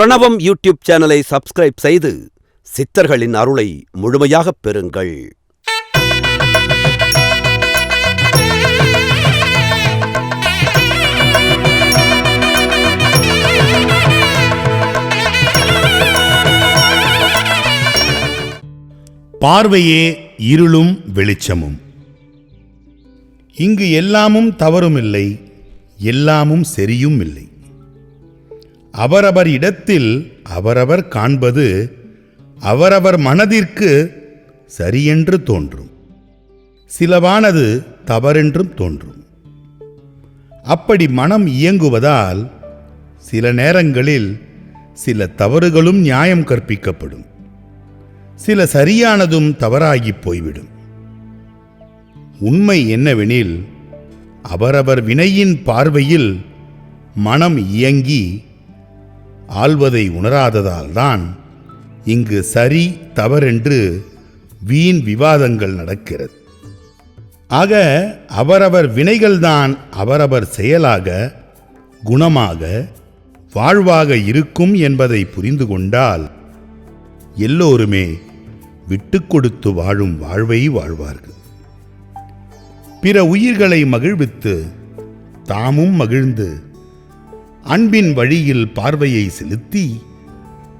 பிரணவம் யூடியூப் சேனலை சப்ஸ்கிரைப் செய்து சித்தர்களின் அருளை முழுமையாகப் பெறுங்கள். பார்வையே இருளும் வெளிச்சமும். இங்கு எல்லாமும் தவறுமில்லை எல்லாமும் சரியும் இல்லை. அவரவர் இடத்தில் அவரவர் காண்பது அவரவர் மனதிற்கு சரியென்று தோன்றும். சிலவானது தவறென்றும் தோன்றும். அப்படி மனம் இயங்குவதால் சில நேரங்களில் சில தவறுகளும் நியாயம் கற்பிக்கப்படும். சில சரியானதும் தவறாகிப் போய்விடும். உண்மை என்னவெனில் அவரவர் வினையின் பார்வையில் மனம் இயங்கி ஆள்வதை உணராததால்தான் இங்கு சரி தவறென்று வீண் விவாதங்கள் நடக்கிறது. ஆக அவரவர் வினைகள்தான் அவரவர் செயலாக குணமாக வாழ்வாக இருக்கும் என்பதை புரிந்து கொண்டால் எல்லோருமே விட்டு கொடுத்து வாழும் வாழ்வை வாழ்வார்கள். பிற உயிர்களை மகிழ்வித்து தாமும் மகிழ்ந்து அன்பின் வழியில் பார்வையை செலுத்தி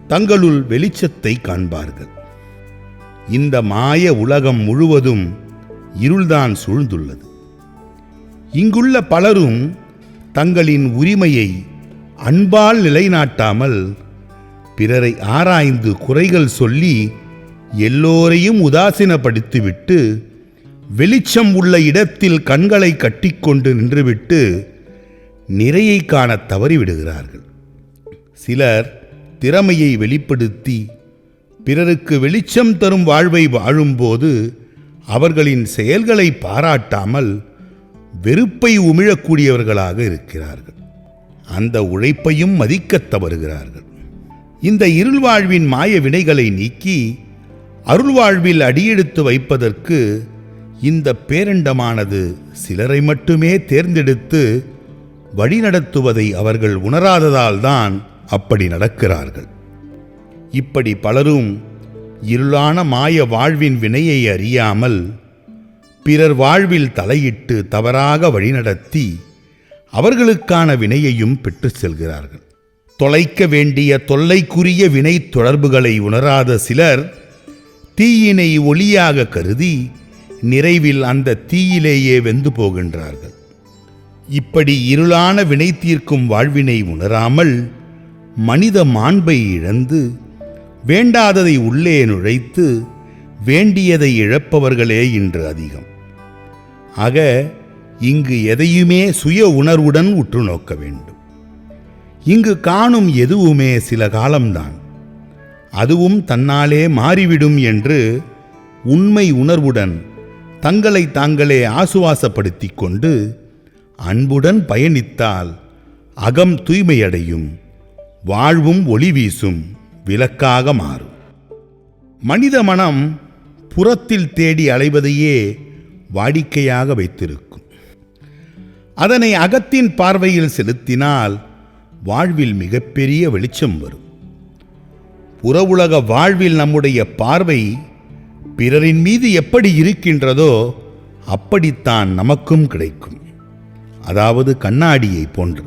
தங்களுள் வெளிச்சத்தை காண்பார்கள். இந்த மாய உலகம் முழுவதும் இருள்தான் சூழ்ந்துள்ளது. இங்குள்ள பலரும் தங்களின் உரிமையை அன்பால் நிலைநாட்டாமல் பிறரை ஆராய்ந்து குறைகள் சொல்லி எல்லோரையும் உதாசீனப்படுத்திவிட்டு வெளிச்சம் உள்ள இடத்தில் கண்களை கட்டிக்கொண்டு நின்றுவிட்டு நிறையை காண தவறிவிடுகிறார்கள். சிலர் திறமையை வெளிப்படுத்தி பிறருக்கு வெளிச்சம் தரும் வாழ்வை வாழும்போது அவர்களின் செயல்களை பாராட்டாமல் வெறுப்பை உமிழக்கூடியவர்களாக இருக்கிறார்கள். அந்த உழைப்பையும் மதிக்கத் தவறுகிறார்கள். இந்த இருள் வாழ்வின் மாய வினைகளை நீக்கி அருள்வாழ்வில் அடியெடுத்து வைப்பதற்கு இந்த பேரண்டமானது சிலரை மட்டுமே தேர்ந்தெடுத்து வழிநடத்துவதை அவர்கள் உணராததால்தான் அப்படி நடக்கிறார்கள். இப்படி பலரும் இருளான மாய வாழ்வின் வினையை அறியாமல் பிறர் வாழ்வில் தலையிட்டு தவறாக வழிநடத்தி அவர்களுக்கான வினையையும் பெற்றுச் செல்கிறார்கள். தொலைக்க வேண்டிய தொல்லைக்குரிய வினை தொடர்புகளை உணராத சிலர் தீயினை ஒளியாக கருதி நிறைவில் அந்த தீயிலேயே வெந்து போகின்றார்கள். இப்படி இருளான வினை தீர்க்கும் வாழ்வினை உணராமல் மனித மாண்பை இழந்து வேண்டாததை உள்ளே நுழைத்து வேண்டியதை இழப்பவர்களே இன்று அதிகம். ஆக இங்கு எதையுமே சுய உணர்வுடன் உற்று நோக்க வேண்டும். இங்கு காணும் எதுவுமே சில காலம்தான். அதுவும் தன்னாலே மாறிவிடும் என்று உண்மை உணர்வுடன் தங்களை தாங்களே ஆசுவாசப்படுத்திக் கொண்டு அன்புடன் பயணித்தால் அகம் தூய்மையடையும் வாழ்வும் ஒளி வீசும் விளக்காக மாறும். மனித மனம் புறத்தில் தேடி அலைவதையே வாடிக்கையாக வைத்திருக்கும். அதனை அகத்தின் பார்வையில் செலுத்தினால் வாழ்வில் மிகப்பெரிய வெளிச்சம் வரும். புற உலக வாழ்வில் நம்முடைய பார்வை பிறரின் மீது எப்படி இருக்கின்றதோ அப்படித்தான் நமக்கும் கிடைக்கும். அதாவது கண்ணாடியை போன்று.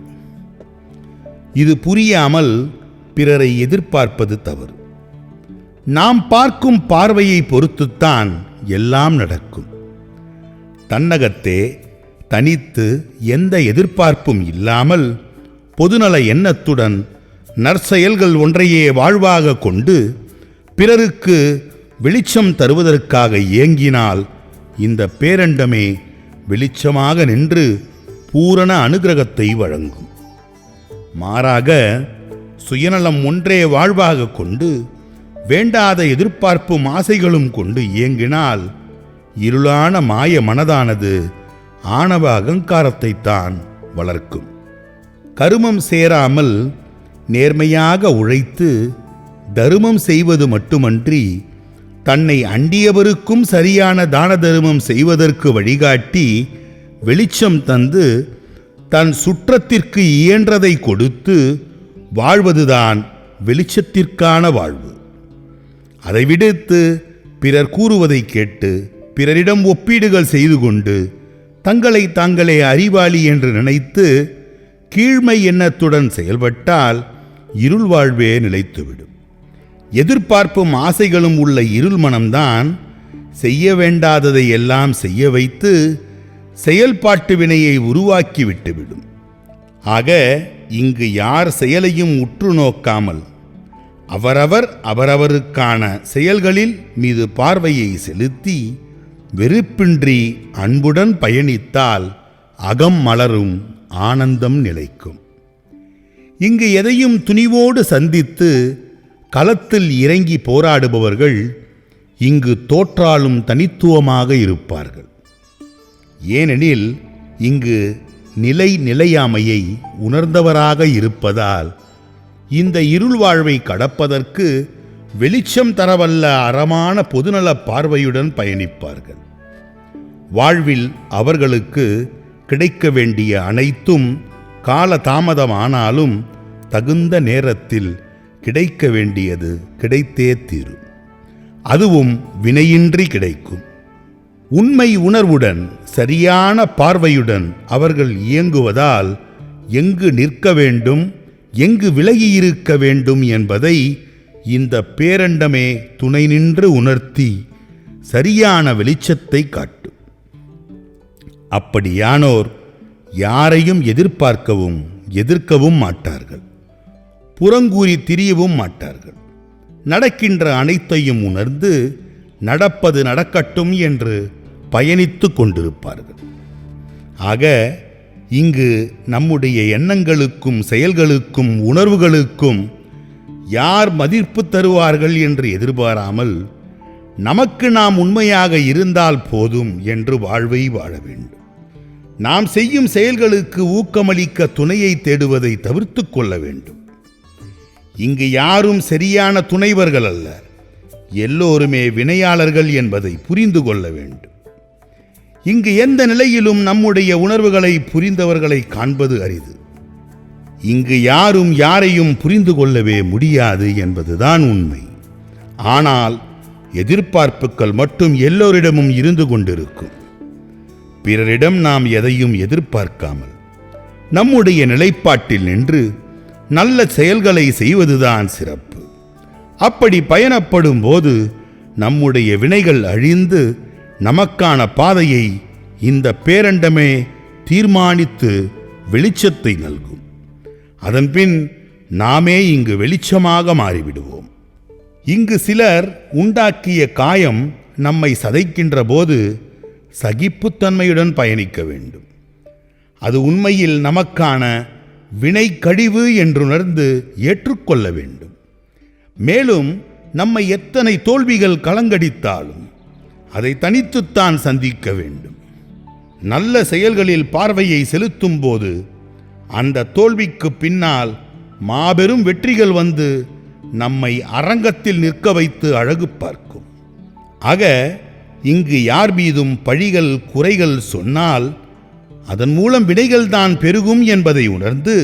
இது புரியாமல் பிறரை எதிர்பார்ப்பது தவறு. நாம் பார்க்கும் பார்வையை பொறுத்துத்தான் எல்லாம் நடக்கும். தன்னகத்தே தனித்து எந்த எதிர்பார்ப்பும் இல்லாமல் பொதுநல எண்ணத்துடன் நற்செயல்கள் ஒன்றையே வாழ்வாக கொண்டு பிறருக்கு வெளிச்சம் தருவதற்காக இயங்கினால் இந்த பேரண்டமே வெளிச்சமாக நின்று பூரண அனுகிரகத்தை வழங்கும். மாறாக சுயநலம் ஒன்றே வாழ்வாக கொண்டு வேண்டாத எதிர்பார்ப்பும் ஆசைகளும் கொண்டு இயங்கினால் இருளான மாய மனதானது ஆணவ அகங்காரத்தைத்தான் வளர்க்கும். கருமம் சேராமல் நேர்மையாக உழைத்து தருமம் செய்வது மட்டுமன்றி தன்னை அண்டியவருக்கும் சரியான தான தருமம் செய்வதற்கு வழிகாட்டி வெளிச்சம் தந்து தன் சுற்றத்திற்கு இயன்றதை கொடுத்து வாழ்வதுதான் வெளிச்சத்திற்கான வாழ்வு. அதை விடுத்து பிறர் கூறுவதை கேட்டு பிறரிடம் ஒப்பீடுகள் செய்து கொண்டு தங்களை தாங்களே அறிவாளி என்று நினைத்து கீழ்மை எண்ணத்துடன் செயல்பட்டால் இருள் வாழ்வே நிலைத்துவிடும். எதிர்பார்ப்பும் ஆசைகளும் உள்ள இருள் மனம்தான் செய்ய வேண்டாததை எல்லாம் செய்ய வைத்து செயல்பாட்டு வினையை உருவாக்கி விட்டுவிடும் ஆக இங்கு யார் செயலையும் உற்று நோக்காமல் அவரவர் அவரவருக்கான செயல்களில் மீது பார்வையை செலுத்தி வெறுப்பின்றி அன்புடன் பயணித்தால் அகம் மலரும் ஆனந்தம் நிலைக்கும். இங்கு எதையும் துணிவோடு சந்தித்து களத்தில் இறங்கி போராடுபவர்கள் இங்கு தோற்றாலும் தனித்துவமாக இருப்பார்கள். ஏனெனில் இங்கு நிலை நிலையாமையை உணர்ந்தவராக இருப்பதால் இந்த இருள் வாழ்வை கடப்பதற்கு வெளிச்சம் தரவல்ல அறமான பொதுநல பார்வையுடன் பயணிப்பார்கள். வாழ்வில் அவர்களுக்கு கிடைக்க வேண்டிய அனைத்தும் கால தாமதமானாலும் தகுந்த நேரத்தில் கிடைக்க வேண்டியது கிடைத்தே தீரும். அதுவும் வினையின்றி கிடைக்கும். உண்மை உணர்வுடன் சரியான பார்வையுடன் அவர்கள் இயங்குவதால் எங்கு நிற்க வேண்டும் எங்கு விலகியிருக்க வேண்டும் என்பதை இந்த பேரண்டமே துணை நின்று உணர்த்தி சரியான வெளிச்சத்தை காட்டும். அப்படியானோர் யாரையும் எதிர்பார்க்கவும் எதிர்க்கவும் மாட்டார்கள். புறங்கூறி திரியவும் மாட்டார்கள். நடக்கின்ற அனைத்தையும் உணர்ந்து நடப்பது நடக்கட்டும் என்று பயணித்து கொண்டிருப்பார்கள். ஆக இங்கு நம்முடைய எண்ணங்களுக்கும் செயல்களுக்கும் உணர்வுகளுக்கும் யார் மதிப்பு தருவார்கள் என்று எதிர்பாராமல் நமக்கு நாம் உண்மையாக இருந்தால் போதும் என்று வாழ்வை வாழ வேண்டும். நாம் செய்யும் செயல்களுக்கு ஊக்கமளிக்க துணையை தேடுவதை தவிர்த்து கொள்ள வேண்டும். இங்கு யாரும் சரியான துணைவர்கள் அல்ல. எல்லோருமே வினையாளர்கள் என்பதை புரிந்து கொள்ள வேண்டும். இங்கு எந்த நிலையிலும் நம்முடைய உணர்வுகளை புரிந்தவர்களை காண்பது அரிது. இங்கு யாரும் யாரையும் புரிந்து கொள்ளவே முடியாது என்பதுதான் உண்மை. ஆனால் எதிர்பார்ப்புகள் மட்டும் எல்லோரிடமும் இருந்து கொண்டிருக்கும். பிறரிடம் நாம் எதையும் எதிர்பார்க்காமல் நம்முடைய நிலைப்பாட்டில் நின்று நல்ல செயல்களை செய்வதுதான் சிறப்பு. அப்படி பயணப்படும் போது நம்முடைய வினைகள் அழிந்து நமக்கான பாதையை இந்த பேரண்டமே தீர்மானித்து வெளிச்சத்தை நல்கும். அதன்பின் நாமே இங்கு வெளிச்சமாக மாறிவிடுவோம். இங்கு சிலர் உண்டாக்கிய காயம் நம்மை சதைக்கின்ற போது சகிப்புத்தன்மையுடன் பயணிக்க வேண்டும். அது உண்மையில் நமக்கான வினை கழிவு என்றுணர்ந்து ஏற்றுக்கொள்ள வேண்டும். மேலும் நம்மை எத்தனை தோல்விகள் கலங்கடித்தாலும் அதை தனித்துத்தான் சந்திக்க வேண்டும். நல்ல செயல்களில் பார்வையை செலுத்தும் போது அந்த தோல்விக்கு பின்னால் மாபெரும் வெற்றிகள் வந்து நம்மை அரங்கத்தில் நிற்க வைத்து அழகு பார்க்கும். ஆக இங்கு யார் மீதும் பழிகள் குறைகள் சொன்னால் அதன் மூலம் விடைகள் தான் பெருகும் என்பதை உணர்ந்து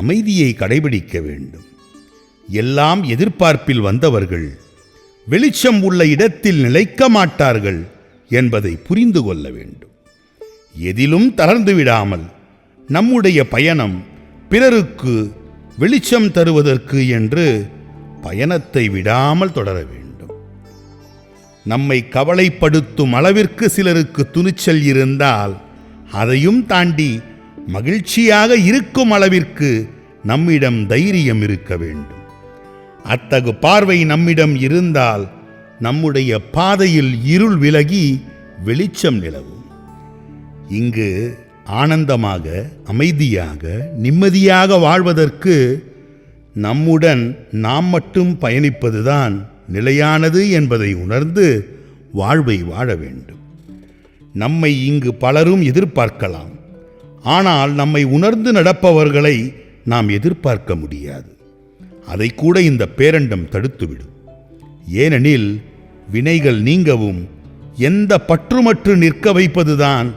அமைதியை கடைபிடிக்க வேண்டும். எல்லாம் எதிர்பார்ப்பில் வந்தவர்கள் வெளிச்சம் உள்ள இடத்தில் நிலைக்க மாட்டார்கள் என்பதை புரிந்து கொள்ள வேண்டும். எதிலும் தளர்ந்து விடாமல் நம்முடைய பயணம் பிறருக்கு வெளிச்சம் தருவதற்கு என்று பயணத்தை விடாமல் தொடர வேண்டும். நம்மை கவலைப்படுத்தும் அளவிற்கு சிலருக்கு துணிச்சல் இருந்தால் அதையும் தாண்டி மகிழ்ச்சியாக இருக்கும் அளவிற்கு நம்மிடம் தைரியம் இருக்க வேண்டும். அத்தகு பார்வை நம்மிடம் இருந்தால் நம்முடைய பாதையில் இருள் விலகி வெளிச்சம் நிலவும். இங்கு ஆனந்தமாக அமைதியாக நிம்மதியாக வாழ்வதற்கு நம்முடன் நாம் மட்டும் பயணிப்பதுதான் நிலையானது என்பதை உணர்ந்து வாழ்வை வாழ வேண்டும். நம்மை இங்கு பலரும் எதிர்பார்க்கலாம். ஆனால் நம்மை உணர்ந்து நடப்பவர்களை நாம் எதிர்பார்க்க முடியாது. அதை கூட இந்த பேரண்டம் தடுத்துவிடும். ஏனெனில் வினைகள் நீங்கவும் எந்த பற்றுமற்று நிற்க வைப்பதுதான்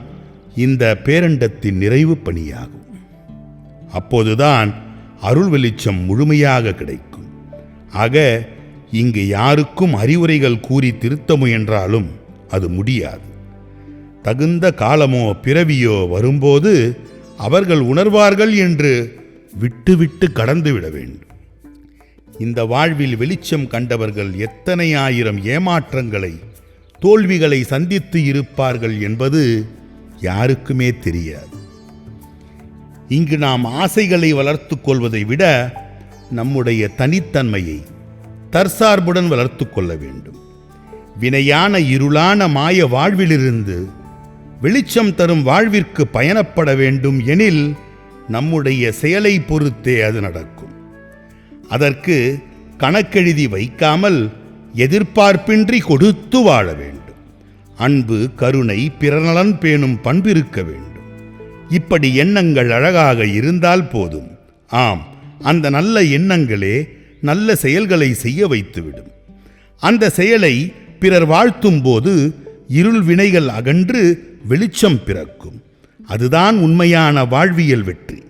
இந்த பேரண்டத்தின் நிறைவு பணியாகும். அப்போதுதான் அருள் வெளிச்சம் முழுமையாக கிடைக்கும். ஆக இங்கு யாருக்கும் அறிவுரைகள் கூறி திருத்த முயன்றாலும் அது முடியாது. தகுந்த காலமோ பிறவியோ வரும்போது அவர்கள் உணர்வார்கள் என்று விட்டுவிட்டு கடந்துவிட வேண்டும். இந்த வாழ்வில் வெளிச்சம் கண்டவர்கள் எத்தனை ஆயிரம் ஏமாற்றங்களை தோல்விகளை சந்தித்து இருப்பார்கள் என்பது யாருக்குமே தெரியாது. இங்கு நாம் ஆசைகளை வளர்த்து கொள்வதை விட நம்முடைய தனித்தன்மையை தற்சார்புடன் வளர்த்து கொள்ள வேண்டும். வினையான இருளான மாய வாழ்விலிருந்து வெளிச்சம் தரும் வாழ்விற்கு பயணப்பட வேண்டும் எனில் நம்முடைய செயலை பொறுத்தே அது நடக்கும். அதற்கு கணக்கெழுதி வைக்காமல் எதிர்பார்ப்பின்றி கொடுத்து வாழ வேண்டும். அன்பு கருணை பிறநலன் பேணும் பண்பிருக்க வேண்டும். இப்படி எண்ணங்கள் அழகாக இருந்தால் போதும். ஆம் அந்த நல்ல எண்ணங்களே நல்ல செயல்களை செய்ய வைத்துவிடும். அந்த செயலை பிறர் வாழ்த்தும் போது இருள் வினைகள் அகன்று வெளிச்சம் பிறக்கும். அதுதான் உண்மையான வாழ்வியல் வெற்றி.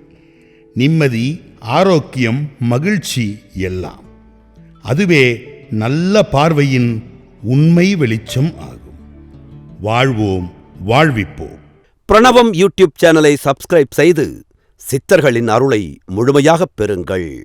நிம்மதி ஆரோக்கியம் மகிழ்ச்சி எல்லாம். அதுவே நல்ல பார்வையின் உண்மை வெளிச்சம் ஆகும். வாழ்வோம் வாழ்விப்போம். பிரணவம் யூடியூப் சேனலை சப்ஸ்கிரைப் செய்து சித்தர்களின் அருளை முழுமையாகப் பெறுங்கள்.